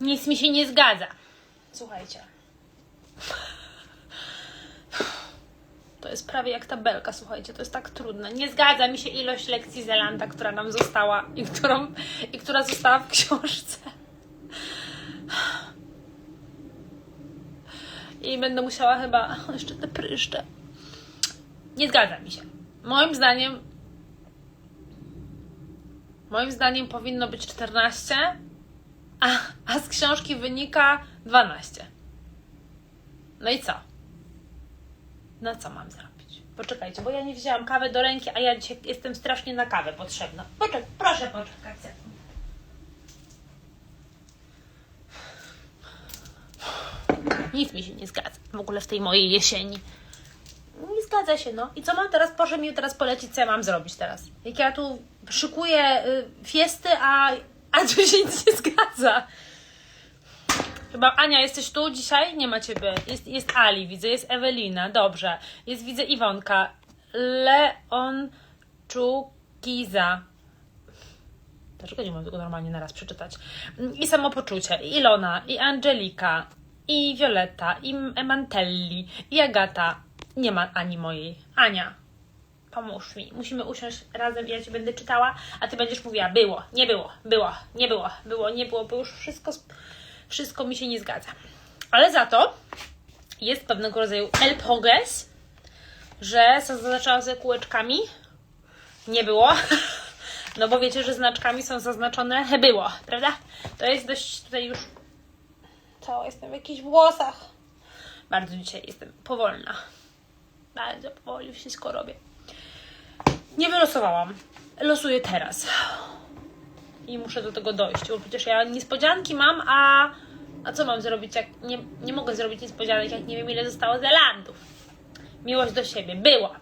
Nic mi się nie zgadza. Słuchajcie. To jest prawie jak tabelka, słuchajcie, to jest tak trudne. Nie zgadza mi się ilość lekcji Zelanda, która nam została i, którą, i która została w książce. I będę musiała chyba jeszcze te pryszcze. Nie zgadza mi się. Moim zdaniem moim zdaniem powinno być 14, a, a z książki wynika 12. No i co? No co mam zrobić? Poczekajcie, bo ja nie wzięłam kawy do ręki, a ja dzisiaj jestem strasznie na kawę potrzebna. Poczek, proszę poczekać. Nic mi się nie zgadza w ogóle w tej mojej jesieni. Nie zgadza się, no. I co mam teraz? Proszę mi teraz polecić, co ja mam zrobić teraz. Jak ja tu szykuję y, fiesty, a, a tu się nic nie zgadza. Chyba Ania, jesteś tu dzisiaj? Nie ma ciebie. Jest, jest Ali, widzę, jest Ewelina, dobrze. Jest, widzę Iwonka. Leon Czukiza. Dlaczego nie mogę tego normalnie naraz przeczytać? I samopoczucie, i Ilona, i Angelika, i Violetta, i Mantelli, i Agata. Nie ma Ani mojej. Ania, pomóż mi. Musimy usiąść razem ja ci będę czytała, a ty będziesz mówiła było, nie było, było, nie było, było, nie było, bo już wszystko, wszystko mi się nie zgadza. Ale za to jest pewnego rodzaju el progres, że zaznaczałam sobie kółeczkami. Nie było. No bo wiecie, że znaczkami są zaznaczone było, prawda? To jest dość tutaj już. Cała jestem w jakichś włosach. Bardzo dzisiaj jestem powolna. Bardzo powoli wszystko robię. Nie wylosowałam. Losuję teraz. I muszę do tego dojść, bo przecież ja niespodzianki mam, a, a co mam zrobić, jak nie, nie mogę zrobić niespodzianek, jak nie wiem ile zostało Zelandów. Miłość do siebie. Była.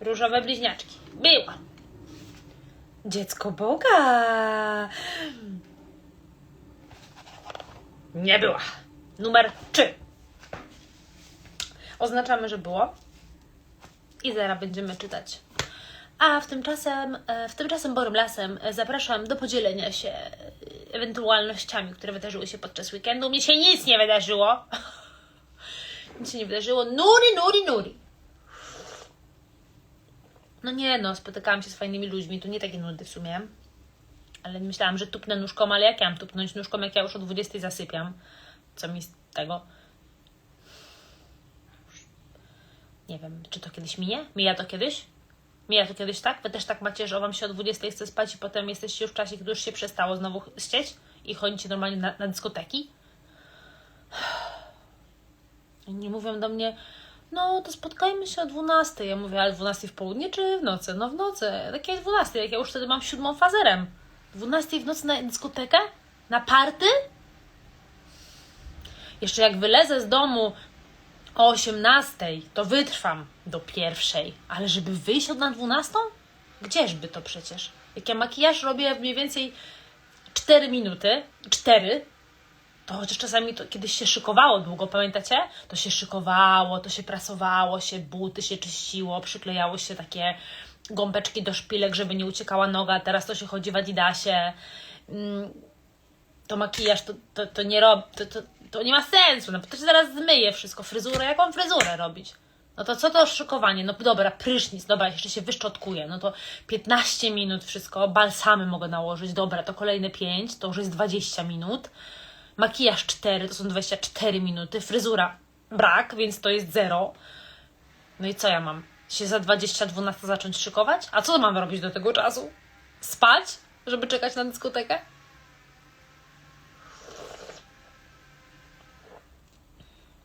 Różowe bliźniaczki. Była. Dziecko Boga. Nie była. Numer 3. Oznaczamy, że było. I zaraz będziemy czytać. A w tymczasem, e, w tymczasem Borym Lasem e, zapraszam do podzielenia się e, ewentualnościami, które wydarzyły się podczas weekendu. Mnie się nic nie wydarzyło. nic się nie wydarzyło. Nuri, nuri, nuri. No nie no, spotykałam się z fajnymi ludźmi, to nie takie nudy w sumie. Ale myślałam, że tupnę nóżką, ale jak ja mam tupnąć nóżką, jak ja już o 20 zasypiam? Co mi z tego? Nie wiem, czy to kiedyś minie? Mija to kiedyś? Mija to kiedyś tak? Wy też tak macie, że Wam się o 20 chce spać i potem jesteście już w czasie, gdy już się przestało znowu chcieć i chodzicie normalnie na, na dyskoteki? Nie mówią do mnie, no to spotkajmy się o 12. Ja mówię, ale 12 w południe czy w nocy? No w nocy. Takie 12, jak ja już wtedy mam siódmą fazerem. 12 w nocy na dyskotekę? Na party? Jeszcze jak wylezę z domu o 18, to wytrwam do pierwszej, ale żeby wyjść od na 12? Gdzieżby to przecież? Jak ja makijaż robię mniej więcej 4 minuty, 4, to chociaż czasami to kiedyś się szykowało długo, pamiętacie? To się szykowało, to się prasowało się, buty się czyściło, przyklejało się takie gąbeczki do szpilek, żeby nie uciekała noga, teraz to się chodzi w adidasie. Mm, to makijaż to, to, to nie robi, to, to, to nie ma sensu, no to się zaraz zmyje wszystko, fryzurę, jaką fryzurę robić? No to co to szykowanie? No dobra, prysznic, dobra, jeszcze się wyszczotkuję, no to 15 minut wszystko, balsamy mogę nałożyć, dobra, to kolejne 5, to już jest 20 minut, makijaż 4, to są 24 minuty, fryzura brak, więc to jest 0. No i co ja mam? Się za 20, 12 zacząć szykować? A co mam robić do tego czasu? Spać, żeby czekać na dyskotekę?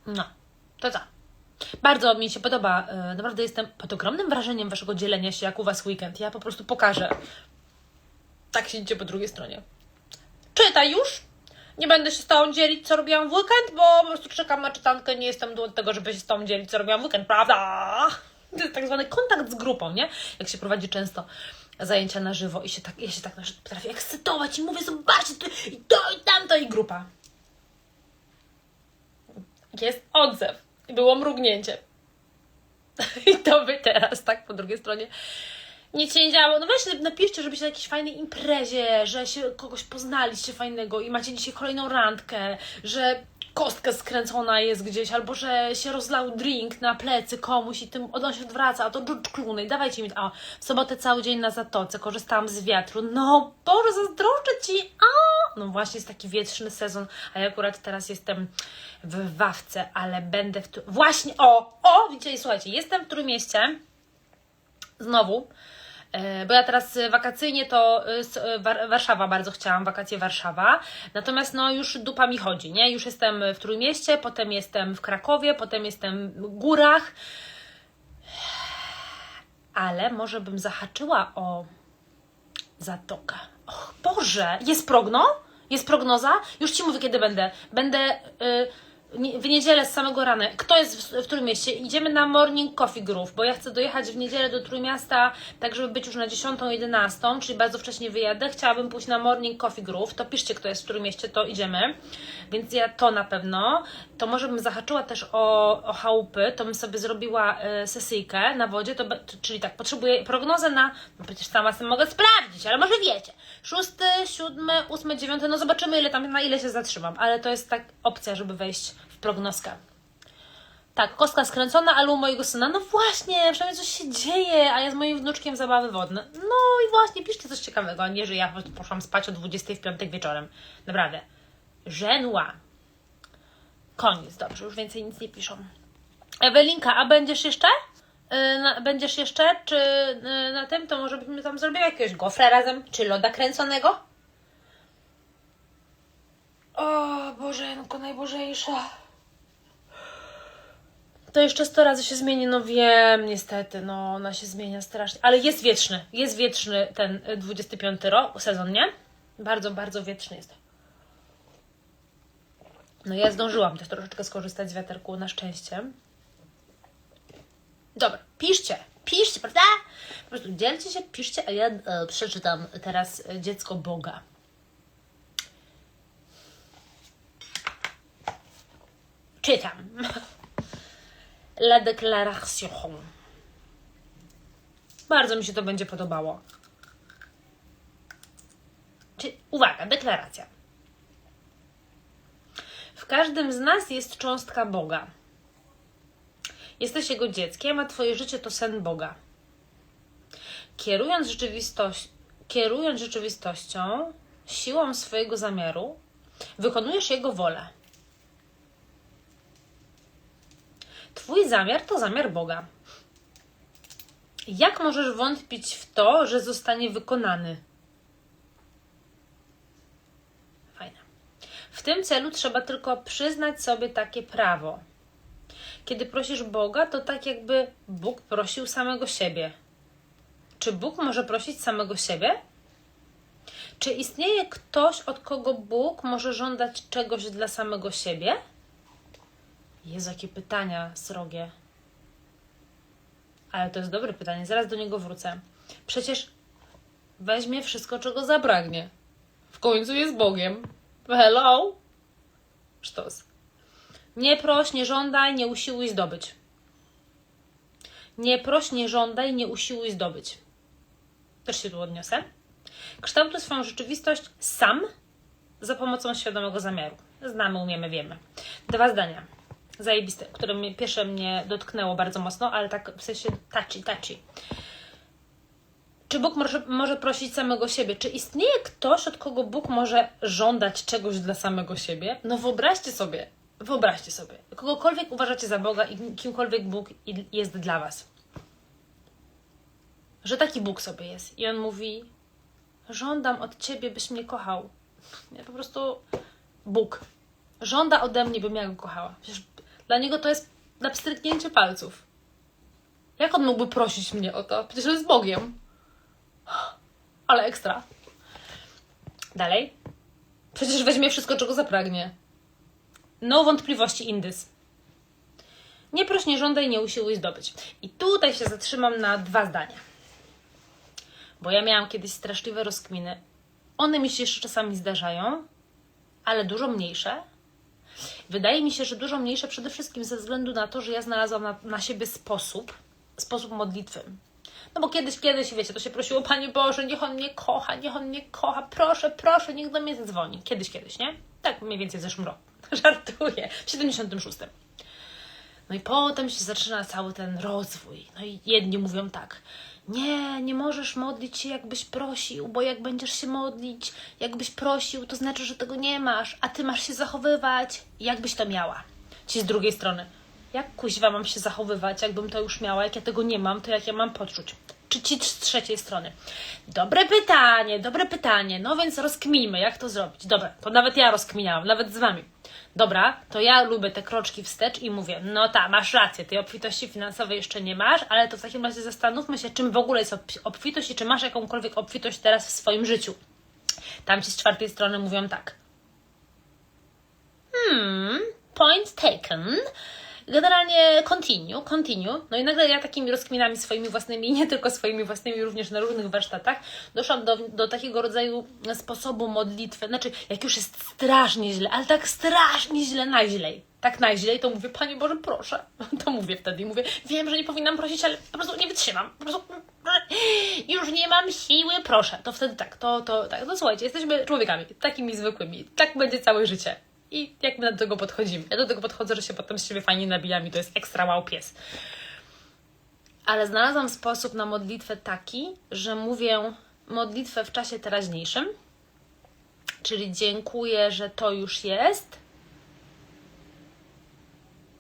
No, to co? Bardzo mi się podoba. e, Naprawdę jestem pod ogromnym wrażeniem waszego dzielenia się, jak u was weekend. Ja po prostu pokażę. Tak siedzicie po drugiej stronie. Czytaj już! Nie będę się z tobą dzielić, co robiłam w weekend, bo po prostu czekam na czytankę. Nie jestem od tego, żeby się z tobą dzielić, co robiłam w weekend, prawda? To jest tak zwany kontakt z grupą, nie? Jak się prowadzi często zajęcia na żywo i się tak, ja się tak potrafię ekscytować i mówię, zobaczcie, tu, i to, i tamto, i grupa. Jest odzew. Było mrugnięcie. I to wy teraz, tak, po drugiej stronie. Nic się nie działo. No weź napiszcie, żebyście na jakiejś fajnej imprezie, że się kogoś poznaliście fajnego i macie dzisiaj kolejną randkę, że kostka skręcona jest gdzieś, albo że się rozlał drink na plecy komuś i tym on się odwraca, a to George Clooney, dawajcie mi, a w sobotę cały dzień na zatoce, korzystałam z wiatru, no Boże, zazdroszczę Ci, a! No właśnie jest taki wietrzny sezon, a ja akurat teraz jestem w Wawce, ale będę w, tu- właśnie, o, o, widzicie, słuchajcie, jestem w Trójmieście, znowu, bo ja teraz e, wakacyjnie to e, e, Warszawa bardzo chciałam, wakacje Warszawa. Natomiast no już dupa mi chodzi, nie? Już jestem w Trójmieście, potem jestem w Krakowie, potem jestem w Górach. Ale może bym zahaczyła o Zatokę. Och, Boże, jest progno? Jest prognoza? Już Ci mówię, kiedy będę. Będę y, nie- w niedzielę z samego rana. Kto jest w, w Trójmieście? Idziemy na Morning Coffee Groove, bo ja chcę dojechać w niedzielę do Trójmiasta, tak żeby być już na 10, 11, czyli bardzo wcześnie wyjadę. Chciałabym pójść na Morning Coffee Groove, to piszcie, kto jest w Trójmieście, to idziemy. Więc ja to na pewno. To może bym zahaczyła też o, o chałupy, to bym sobie zrobiła y, sesyjkę na wodzie, to, czyli tak, potrzebuję prognozę na, no przecież sama sobie mogę sprawdzić, ale może wiecie, szósty, siódmy, ósmy, dziewiąty, no zobaczymy ile tam, na ile się zatrzymam, ale to jest tak opcja, żeby wejść w prognoskę. Tak, kostka skręcona, ale u mojego syna, no właśnie, przynajmniej coś się dzieje, a ja z moim wnuczkiem zabawy wodne. No i właśnie, piszcie coś ciekawego, nie, że ja poszłam spać o 20 w piątek wieczorem. Naprawdę. Żenła. Koniec, dobrze, już więcej nic nie piszą. Ewelinka, a będziesz jeszcze? Na, będziesz jeszcze? Czy yy, na tym, to może byśmy tam zrobiły jakiegoś gofra razem? Czy loda kręconego? O, Bożenko najbożejsza. To jeszcze 100 razy się zmieni, no wiem, niestety, no ona się zmienia strasznie. Ale jest wieczny, jest wieczny ten y, 25 rok, sezon, nie? Bardzo, bardzo wieczny jest. No ja zdążyłam też troszeczkę skorzystać z wiaterku, na szczęście. Dobra, piszcie, piszcie, prawda? Po prostu dzielcie się, piszcie, a ja e, przeczytam teraz e, Dziecko Boga. Czytam. La déclaration. Bardzo mi się to będzie podobało. Uwaga, deklaracja. W każdym z nas jest cząstka Boga. Jesteś Jego dzieckiem, a Twoje życie to sen Boga. Kierując, rzeczywistość, kierując rzeczywistością, siłą swojego zamiaru, wykonujesz Jego wolę. Twój zamiar to zamiar Boga. Jak możesz wątpić w to, że zostanie wykonany? Fajne. W tym celu trzeba tylko przyznać sobie takie prawo. Kiedy prosisz Boga, to tak jakby Bóg prosił samego siebie. Czy Bóg może prosić samego siebie? Czy istnieje ktoś, od kogo Bóg może żądać czegoś dla samego siebie? Jezu, jakie pytania srogie. Ale to jest dobre pytanie, zaraz do niego wrócę. Przecież weźmie wszystko, czego zapragnie. W końcu jest Bogiem. Hello? Sztos. Nie proś, nie żądaj, nie usiłuj zdobyć. Nie proś, nie żądaj, nie usiłuj zdobyć. Też się tu odniosę. Kształtuj swoją rzeczywistość sam za pomocą świadomego zamiaru. Znamy, umiemy, wiemy. Dwa zdania. Zajebiste, które mnie, pierwsze mnie dotknęło bardzo mocno, ale tak w sensie touchy, touchy. Czy Bóg może, może prosić samego siebie? Czy istnieje ktoś, od kogo Bóg może żądać czegoś dla samego siebie? No wyobraźcie sobie, wyobraźcie sobie, kogokolwiek uważacie za Boga i kimkolwiek Bóg jest dla Was. Że taki Bóg sobie jest. I On mówi, żądam od Ciebie, byś mnie kochał. Nie, po prostu Bóg żąda ode mnie, bym ja go kochała. Przecież dla niego to jest na pstryknięcie palców. Jak on mógłby prosić mnie o to? Przecież on jest Bogiem. Ale ekstra. Dalej. Przecież weźmie wszystko, czego zapragnie. No wątpliwości indys. Nie proś, nie żądaj, nie usiłuj zdobyć. I tutaj się zatrzymam na dwa zdania. Bo ja miałam kiedyś straszliwe rozkminy. One mi się jeszcze czasami zdarzają, ale dużo mniejsze. Wydaje mi się, że dużo mniejsze przede wszystkim ze względu na to, że ja znalazłam na, na siebie sposób, sposób modlitwy. No bo kiedyś, kiedyś, wiecie, to się prosiło, Panie Boże, niech On mnie kocha, niech On mnie kocha, proszę, proszę, niech do mnie zadzwoni. Kiedyś, kiedyś, nie? Tak mniej więcej w zeszłym roku. Żartuję. W 76. No i potem się zaczyna cały ten rozwój. No i jedni mówią tak. Nie, nie możesz modlić się, jakbyś prosił, bo jak będziesz się modlić, jakbyś prosił, to znaczy, że tego nie masz, a ty masz się zachowywać, jakbyś to miała. Ci z drugiej strony. Jak kuźwa mam się zachowywać, jakbym to już miała, jak ja tego nie mam, to jak ja mam poczuć? Czy ci z trzeciej strony? Dobre pytanie, dobre pytanie. No więc rozkminimy, jak to zrobić. Dobra, to nawet ja rozkminiałam, nawet z wami. Dobra, to ja lubię te kroczki wstecz i mówię, no tak, masz rację, tej obfitości finansowej jeszcze nie masz, ale to w takim razie zastanówmy się, czym w ogóle jest obf- obfitość i czy masz jakąkolwiek obfitość teraz w swoim życiu. Tam ci z czwartej strony mówią tak. Hmm, point taken. Generalnie continue, continue. No i nagle ja takimi rozkminami swoimi własnymi, nie tylko swoimi własnymi, również na różnych warsztatach, doszłam do, do takiego rodzaju sposobu modlitwy. Znaczy, jak już jest strasznie źle, ale tak strasznie źle, najźlej. Tak najźlej, to mówię, Panie Boże, proszę. To mówię wtedy i mówię, wiem, że nie powinnam prosić, ale po prostu nie wytrzymam. Po prostu już nie mam siły, proszę. To wtedy tak, to, to tak. No słuchajcie, jesteśmy człowiekami, takimi zwykłymi. Tak będzie całe życie. I jak my do tego podchodzimy? Ja do tego podchodzę, że się potem z siebie fajnie nabijam i to jest ekstra wow pies. Ale znalazłam sposób na modlitwę taki, że mówię modlitwę w czasie teraźniejszym, czyli dziękuję, że to już jest,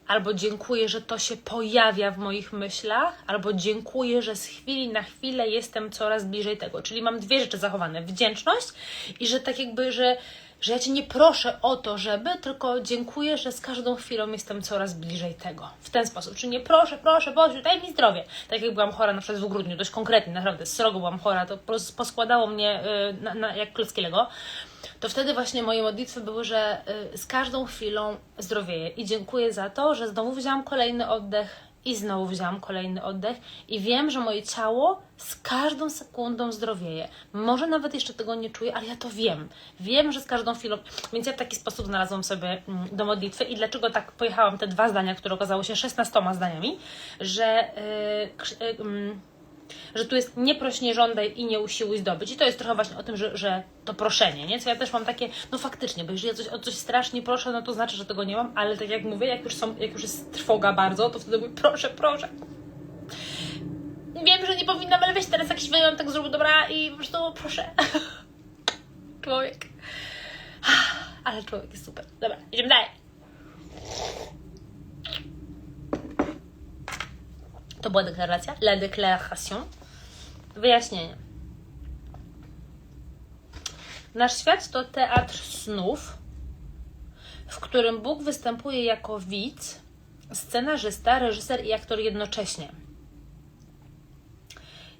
albo dziękuję, że to się pojawia w moich myślach, albo dziękuję, że z chwili na chwilę jestem coraz bliżej tego. Czyli mam dwie rzeczy zachowane: wdzięczność i że tak jakby, że, że ja Cię nie proszę o to, żeby, tylko dziękuję, że z każdą chwilą jestem coraz bliżej tego. W ten sposób. Czyli nie proszę, proszę, Boże, daj mi zdrowie. Tak jak byłam chora na przykład w grudniu, dość konkretnie, naprawdę, srogo byłam chora, to po prostu poskładało mnie y, na, na, jak klocki Lego to wtedy właśnie moje modlitwy były, że y, z każdą chwilą zdrowieję i dziękuję za to, że znowu wzięłam kolejny oddech i znowu wzięłam kolejny oddech i wiem, że moje ciało z każdą sekundą zdrowieje. Może nawet jeszcze tego nie czuję, ale ja to wiem. Wiem, że z każdą chwilą, więc ja w taki sposób znalazłam sobie mm, do modlitwy i dlaczego tak pojechałam te dwa zdania, które okazały się 16 zdaniami, że yy, yy, mm, że tu jest nie proś, nie żądaj i nie usiłuj zdobyć. I to jest trochę właśnie o tym, że, że to proszenie, nie? Co ja też mam takie, no faktycznie, bo jeżeli ja coś, o coś strasznie proszę, no to znaczy, że tego nie mam, ale tak jak mówię, jak już, są, jak już jest trwoga bardzo, to wtedy mówię, proszę, proszę. Wiem, że nie powinnam, ale weź teraz jakiś wyjątek zrób, dobra? I po prostu proszę. człowiek. Ale człowiek jest super. Dobra, idziemy dalej. To była deklaracja. La déclaration. Wyjaśnienie. Nasz świat to teatr snów, w którym Bóg występuje jako widz, scenarzysta, reżyser i aktor jednocześnie.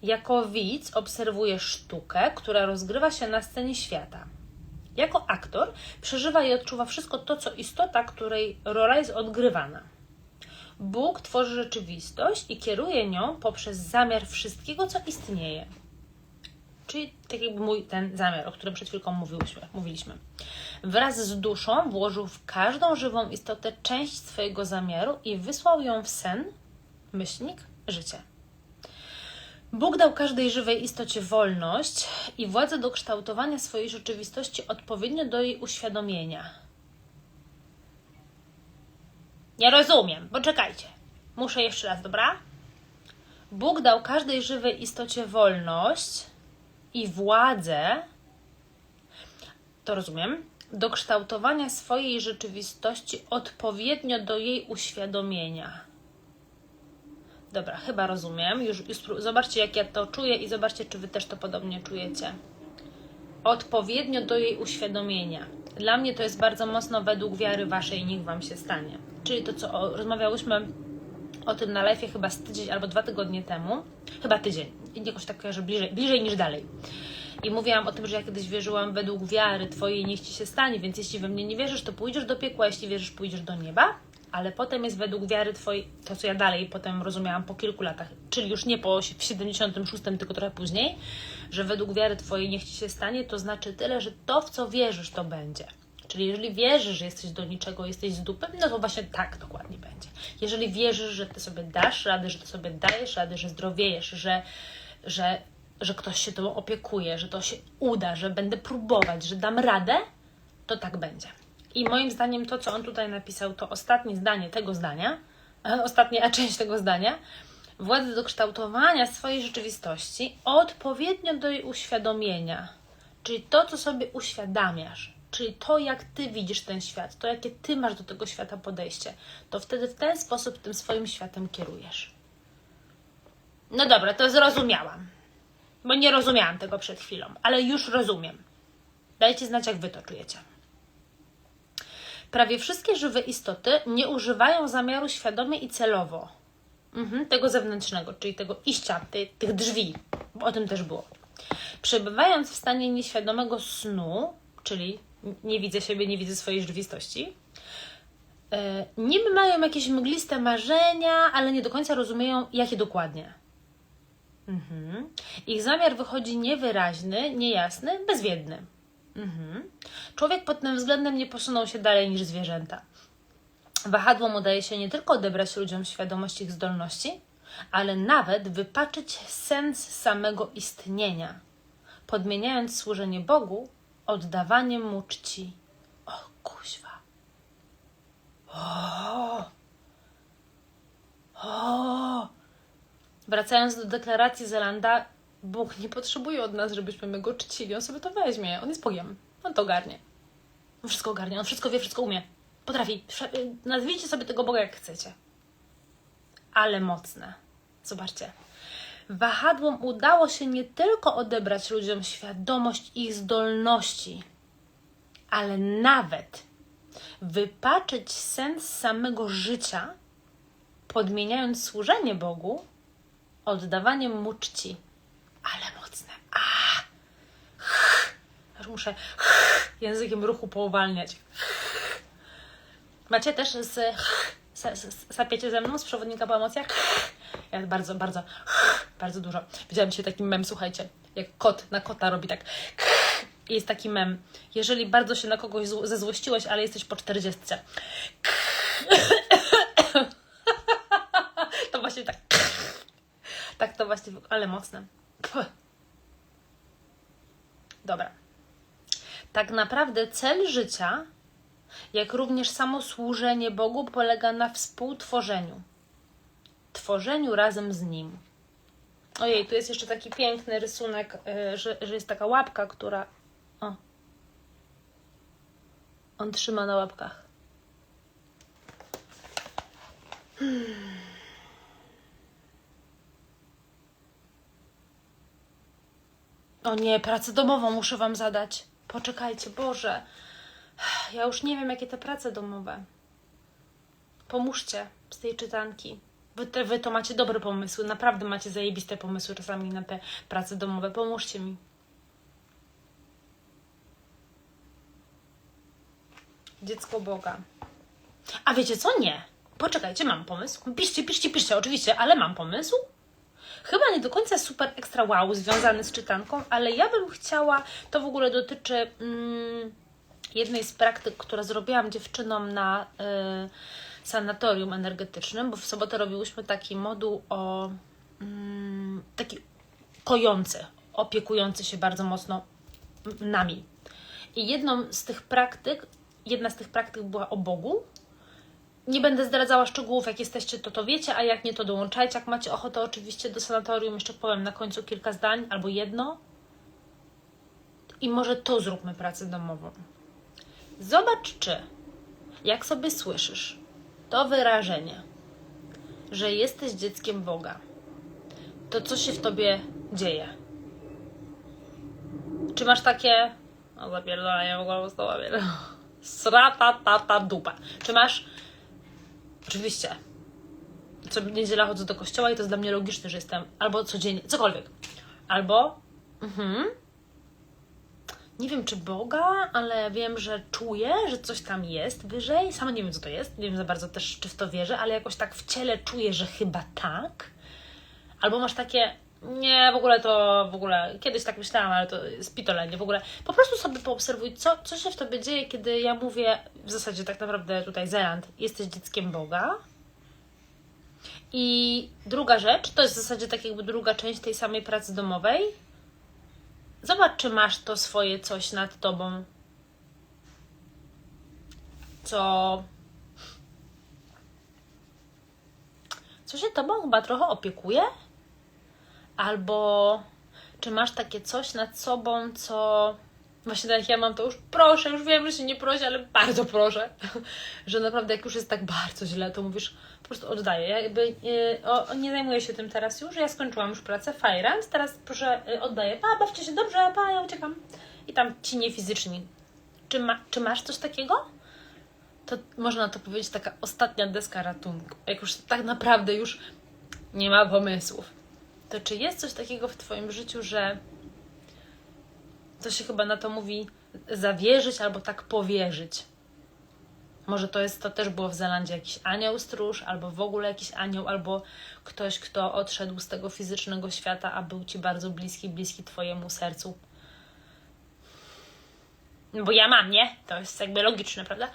Jako widz obserwuje sztukę, która rozgrywa się na scenie świata. Jako aktor przeżywa i odczuwa wszystko to, co istota, której rola jest odgrywana. Bóg tworzy rzeczywistość i kieruje nią poprzez zamiar wszystkiego, co istnieje. Czyli tak jakby mój ten zamiar, o którym przed chwilką mówiłyśmy, mówiliśmy. Wraz z duszą włożył w każdą żywą istotę część swojego zamiaru i wysłał ją w sen, myślnik, życie. Bóg dał każdej żywej istocie wolność i władzę do kształtowania swojej rzeczywistości odpowiednio do jej uświadomienia. Nie rozumiem, poczekajcie. Muszę jeszcze raz, dobra? Bóg dał każdej żywej istocie wolność i władzę, to rozumiem, do kształtowania swojej rzeczywistości odpowiednio do jej uświadomienia. Dobra, chyba rozumiem. Już, już zobaczcie, jak ja to czuję i zobaczcie, czy wy też to podobnie czujecie. Odpowiednio do jej uświadomienia. Dla mnie to jest bardzo mocno według wiary waszej, niech wam się stanie. Czyli to, co rozmawiałyśmy o tym na live chyba z tydzień albo dwa tygodnie temu. Chyba tydzień. Jakoś tak kojarzę bliżej, bliżej niż dalej. I mówiłam o tym, że ja kiedyś wierzyłam według wiary Twojej, niech Ci się stanie, więc jeśli we mnie nie wierzysz, to pójdziesz do piekła, jeśli wierzysz, pójdziesz do nieba. Ale potem jest według wiary Twojej, to co ja dalej potem rozumiałam po kilku latach, czyli już nie po w 76, tylko trochę później, że według wiary Twojej niech Ci się stanie, to znaczy tyle, że to, w co wierzysz, to będzie. Czyli jeżeli wierzysz, że jesteś do niczego, jesteś z dupy, no to właśnie tak dokładnie będzie. Jeżeli wierzysz, że Ty sobie dasz radę, że Ty sobie dajesz radę, że zdrowiejesz, że że, że ktoś się tobą opiekuje, że to się uda, że będę próbować, że dam radę, to tak będzie. I moim zdaniem to, co on tutaj napisał, to ostatnie zdanie tego zdania, ostatnia część tego zdania, władzy do kształtowania swojej rzeczywistości odpowiednio do jej uświadomienia. Czyli to, co sobie uświadamiasz, czyli to, jak ty widzisz ten świat, to, jakie ty masz do tego świata podejście, to wtedy w ten sposób tym swoim światem kierujesz. No dobra, to zrozumiałam. Bo nie rozumiałam tego przed chwilą, ale już rozumiem. Dajcie znać, jak wy to czujecie. Prawie wszystkie żywe istoty nie używają zamiaru świadomie i celowo mhm, tego zewnętrznego, czyli tego iścia, ty, tych drzwi, bo o tym też było. Przebywając w stanie nieświadomego snu, czyli nie widzę siebie, nie widzę swojej rzeczywistości, e, niby mają jakieś mgliste marzenia, ale nie do końca rozumieją, jakie dokładnie. Mhm. Ich zamiar wychodzi niewyraźny, niejasny, bezwiedny. Mhm. Człowiek pod tym względem nie posunął się dalej niż zwierzęta. Wahadłom udaje się nie tylko odebrać ludziom świadomość ich zdolności, ale nawet wypaczyć sens samego istnienia, podmieniając służenie Bogu oddawaniem mu czci. O, kuźwa. O! O! Wracając do deklaracji Zelanda, Bóg nie potrzebuje od nas, żebyśmy my go czcili. On sobie to weźmie. On jest Bogiem. On to ogarnie. On wszystko ogarnie. On wszystko wie, wszystko umie. Potrafi. Nazwijcie sobie tego Boga jak chcecie. Ale mocne. Zobaczcie. Wahadłom udało się nie tylko odebrać ludziom świadomość ich zdolności, ale nawet wypaczyć sens samego życia, podmieniając służenie Bogu oddawaniem mu czci. Ale mocne. A! Aż muszę językiem ruchu pouwalniać. Macie też z, sapiecie ze mną z przewodnika po emocjach? Ja bardzo, bardzo, bardzo dużo. Widziałam się taki mem, słuchajcie, jak kot na kota robi tak. Jest taki mem. Jeżeli bardzo się na kogoś zezłościłeś, ale jesteś po czterdziestce. To właśnie tak. Tak to właśnie, ale mocne. Dobra. Tak naprawdę cel życia, jak również samo służenie Bogu, polega na współtworzeniu. Tworzeniu razem z Nim. Ojej, tu jest jeszcze taki piękny rysunek, yy, że, że jest taka łapka, która. O. On trzyma na łapkach. Hmm. O nie, pracę domową muszę Wam zadać. Poczekajcie, Boże. Ja już nie wiem, jakie te prace domowe. Pomóżcie z tej czytanki. Wy, te, wy to macie dobre pomysły, naprawdę macie zajebiste pomysły czasami na te prace domowe. Pomóżcie mi. Dziecko Boga. A wiecie co? Nie. Poczekajcie, mam pomysł. Piszcie, piszcie, piszcie, oczywiście, ale mam pomysł. Chyba nie do końca super ekstra wow związany z czytanką, ale ja bym chciała, to w ogóle dotyczy mm, jednej z praktyk, które zrobiłam dziewczynom na y, sanatorium energetycznym, bo w sobotę robiłyśmy taki moduł o mm, taki kojący, opiekujący się bardzo mocno nami. I jedną z tych praktyk, jedna z tych praktyk była o Bogu, nie będę zdradzała szczegółów, jak jesteście, to to wiecie, a jak nie, to dołączajcie. Jak macie ochotę, oczywiście do sanatorium jeszcze powiem na końcu kilka zdań albo jedno. I może to zróbmy pracę domową. Zobacz, czy jak sobie słyszysz to wyrażenie, że jesteś dzieckiem Boga, to co się w tobie dzieje? Czy masz takie. O, zapierdolenie w ogóle Srata, tata, dupa. Czy masz Oczywiście. Co niedziela chodzę do kościoła i to jest dla mnie logiczne, że jestem albo codziennie, cokolwiek. Albo, mhm, nie wiem czy Boga, ale wiem, że czuję, że coś tam jest wyżej. Sama nie wiem, co to jest. Nie wiem za bardzo też, czy w to wierzę, ale jakoś tak w ciele czuję, że chyba tak. Albo masz takie, nie, w ogóle to, w ogóle, kiedyś tak myślałam, ale to jest pitolenie, w ogóle. Po prostu sobie poobserwuj, co, co się w tobie dzieje, kiedy ja mówię, w zasadzie tak naprawdę tutaj Zeland, jesteś dzieckiem Boga I druga rzecz, to jest w zasadzie tak jakby druga część tej samej pracy domowej. Zobacz, czy masz to swoje coś nad tobą, co, co się tobą chyba trochę opiekuje? Albo czy masz takie coś nad sobą, co Właśnie tak jak ja mam to już proszę, już wiem, że się nie prosi, ale bardzo proszę, że naprawdę jak już jest tak bardzo źle, to mówisz, po prostu oddaję. Ja jakby nie, o, nie zajmuję się tym teraz już, ja skończyłam już pracę, więc teraz proszę y, oddaję, pa, bawcie się dobrze, pa, ja uciekam. I tam ci nie fizyczni. Czy, ma, czy masz coś takiego? To można to powiedzieć taka ostatnia deska ratunku. Jak już tak naprawdę już nie ma pomysłów. To czy jest coś takiego w Twoim życiu, że to się chyba na to mówi zawierzyć albo tak powierzyć. Może to jest, to też było w Zelandzie jakiś anioł stróż, albo w ogóle jakiś anioł, albo ktoś, kto odszedł z tego fizycznego świata, a był ci bardzo bliski, bliski twojemu sercu. Bo ja mam, nie? To jest jakby logiczne, prawda?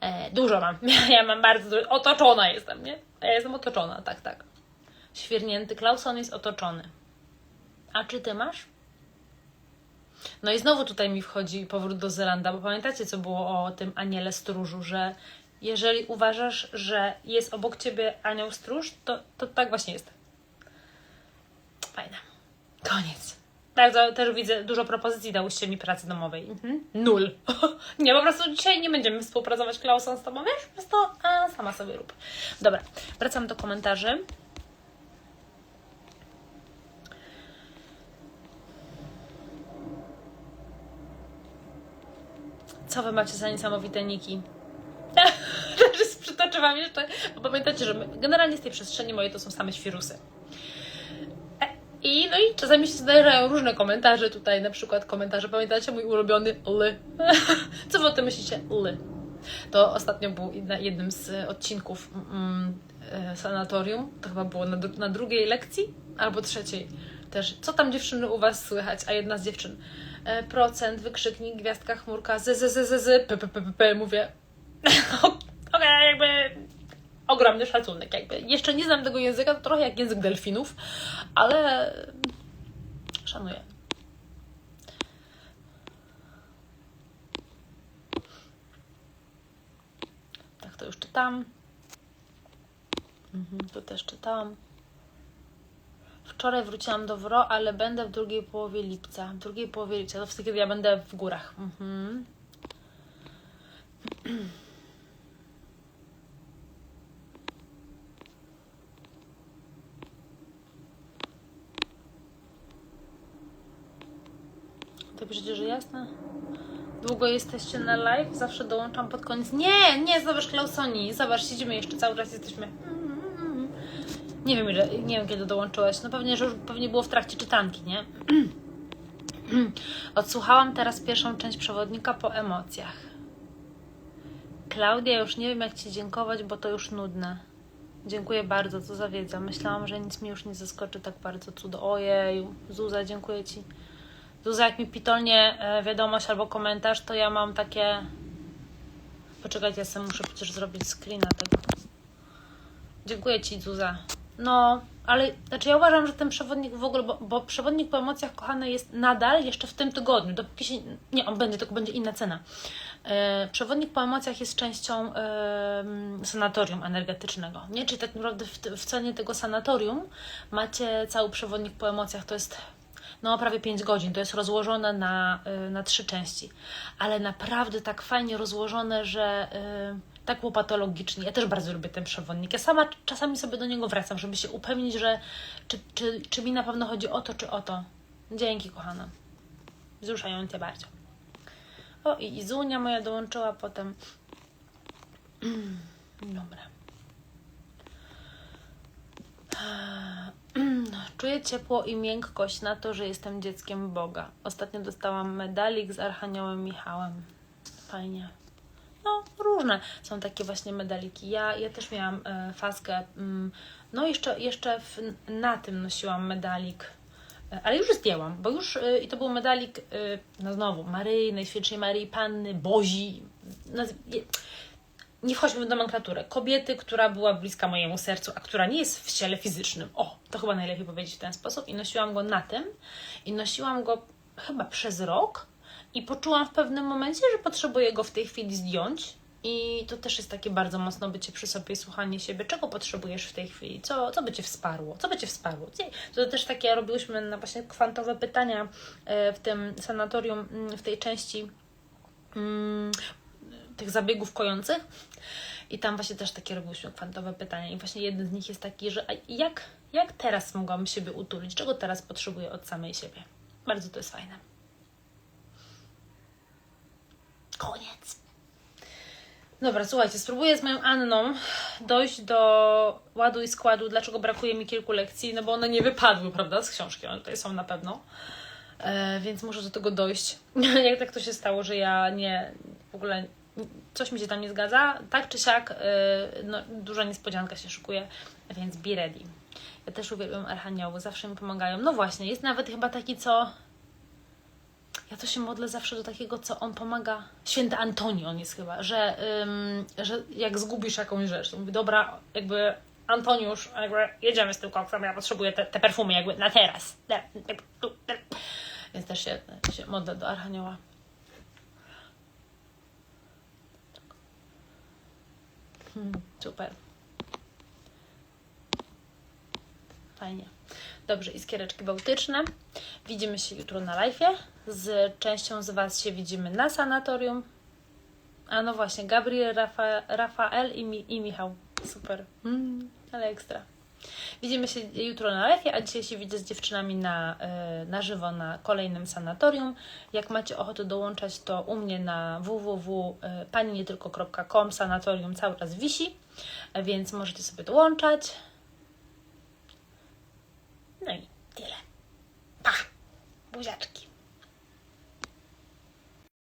E, dużo mam. Ja mam bardzo dużo. Otoczona jestem, nie? Ja jestem otoczona, tak, tak. Świernięty Klauson jest otoczony. A czy ty masz? No i znowu tutaj mi wchodzi powrót do Zelanda, bo pamiętacie, co było o tym aniele stróżu, że jeżeli uważasz, że jest obok ciebie anioł stróż, to, to tak właśnie jest. Fajne. Koniec. Bardzo też widzę, dużo propozycji dałyście mi pracy domowej. Mhm. Nul. nie, po prostu dzisiaj nie będziemy współpracować, Klauson, z tobą, wiesz? Po prostu a, sama sobie rób. Dobra, wracam do komentarzy. Co wy macie za niesamowite niki? Przytoczę wam jeszcze, bo pamiętacie, że my, generalnie z tej przestrzeni mojej to są same świrusy. E, I no i czasami się zdarzają różne komentarze tutaj, na przykład komentarze, pamiętacie mój ulubiony ly? Co wy o tym myślicie? Ly. To ostatnio był na jednym z odcinków mm, e, sanatorium, to chyba było na, na drugiej lekcji albo trzeciej też. Co tam dziewczyny u Was słychać? A jedna z dziewczyn procent, wykrzyknik, gwiazdka, chmurka, z, z, z, z, z, p, p, p, p, mówię. Okej, jakby ogromny szacunek, jakby. Jeszcze nie znam tego języka, to trochę jak język delfinów, ale szanuję. Tak, to już czytam. Mhm, to też czytam. Wczoraj wróciłam do Wro, ale będę w drugiej połowie lipca. W drugiej połowie lipca, to wtedy, kiedy ja będę w górach. Mhm. To piszecie, że jasne? Długo jesteście na live? Zawsze dołączam pod koniec. Nie, nie, zobacz Klausoni. Zobacz, siedzimy jeszcze cały czas, jesteśmy. Nie wiem, ile, nie wiem kiedy dołączyłeś. No pewnie, że już pewnie było w trakcie czytanki, nie? Odsłuchałam teraz pierwszą część przewodnika po emocjach. Klaudia, już nie wiem jak Ci dziękować, bo to już nudne. Dziękuję bardzo, co za wiedza. Myślałam, że nic mi już nie zaskoczy tak bardzo cudo. Ojej, Zuza, dziękuję Ci. Zuza, jak mi pitolnie e, wiadomość albo komentarz, to ja mam takie... Poczekajcie, ja sobie muszę przecież zrobić screena tego. Dziękuję Ci, Zuza. No, ale znaczy ja uważam, że ten przewodnik w ogóle, bo, bo przewodnik po emocjach kochany jest nadal jeszcze w tym tygodniu, dopóki się, nie, on będzie, tylko będzie inna cena. E, przewodnik po emocjach jest częścią e, sanatorium energetycznego, nie? Czyli tak naprawdę w, w cenie tego sanatorium macie cały przewodnik po emocjach, to jest no prawie 5 godzin, to jest rozłożone na, e, na trzy części, ale naprawdę tak fajnie rozłożone, że e, tak łopatologicznie. Ja też bardzo lubię ten przewodnik. Ja sama czasami sobie do niego wracam, żeby się upewnić, że czy, czy, czy mi na pewno chodzi o to, czy o to. Dzięki, kochana. Wzruszające bardzo. O, i Izunia moja dołączyła potem. Dobra. Czuję ciepło i miękkość na to, że jestem dzieckiem Boga. Ostatnio dostałam medalik z Archaniołem Michałem. Fajnie no różne są takie właśnie medaliki. Ja, ja też miałam e, faskę, mm, no jeszcze, jeszcze w, na tym nosiłam medalik, e, ale już zdjęłam, bo już e, i to był medalik, e, no znowu, Maryi, Najświętszej Maryi Panny, Bozi, naz, nie wchodźmy w nomenklaturę, kobiety, która była bliska mojemu sercu, a która nie jest w ciele fizycznym. O, to chyba najlepiej powiedzieć w ten sposób. I nosiłam go na tym i nosiłam go chyba przez rok i poczułam w pewnym momencie, że potrzebuję go w tej chwili zdjąć. I to też jest takie bardzo mocno bycie przy sobie słuchanie siebie, czego potrzebujesz w tej chwili, co, co by Cię wsparło, co by Cię wsparło. To też takie robiłyśmy na właśnie kwantowe pytania e, w tym sanatorium, mm, w tej części mm, tych zabiegów kojących. I tam właśnie też takie robiłyśmy kwantowe pytania. I właśnie jeden z nich jest taki, że jak, jak teraz mogłam siebie utulić? Czego teraz potrzebuję od samej siebie? Bardzo to jest fajne. Koniec. Dobra, słuchajcie, spróbuję z moją Anną dojść do ładu i składu, dlaczego brakuje mi kilku lekcji, no bo one nie wypadły, prawda, z książki, one tutaj są na pewno. E, więc muszę do tego dojść. Jak tak to się stało, że ja nie, w ogóle coś mi się tam nie zgadza, tak czy siak, e, no, duża niespodzianka się szykuje, więc be ready. Ja też uwielbiam archanioły, zawsze mi pomagają. No właśnie, jest nawet chyba taki, co ja to się modlę zawsze do takiego, co on pomaga. Święty Antoni on jest chyba, że, ym, że jak zgubisz jakąś rzecz, to mówi, dobra, jakby Antoniusz, jakby jedziemy z tym koksem, ja potrzebuję te, te perfumy jakby na teraz. Więc też się, się modlę do Archanioła. Hmm, super. Fajnie. Dobrze, iskiereczki bałtyczne. Widzimy się jutro na live'ie. Z częścią z Was się widzimy na sanatorium. A no właśnie, Gabriel, Rafa, Rafael i, Mi, i Michał. Super. Mm, ale ekstra. Widzimy się jutro na live, a dzisiaj się widzę z dziewczynami na, y, na żywo na kolejnym sanatorium. Jak macie ochotę dołączać, to u mnie na www.panienietylko.com sanatorium cały czas wisi, więc możecie sobie dołączać. No i tyle. Buziaczki.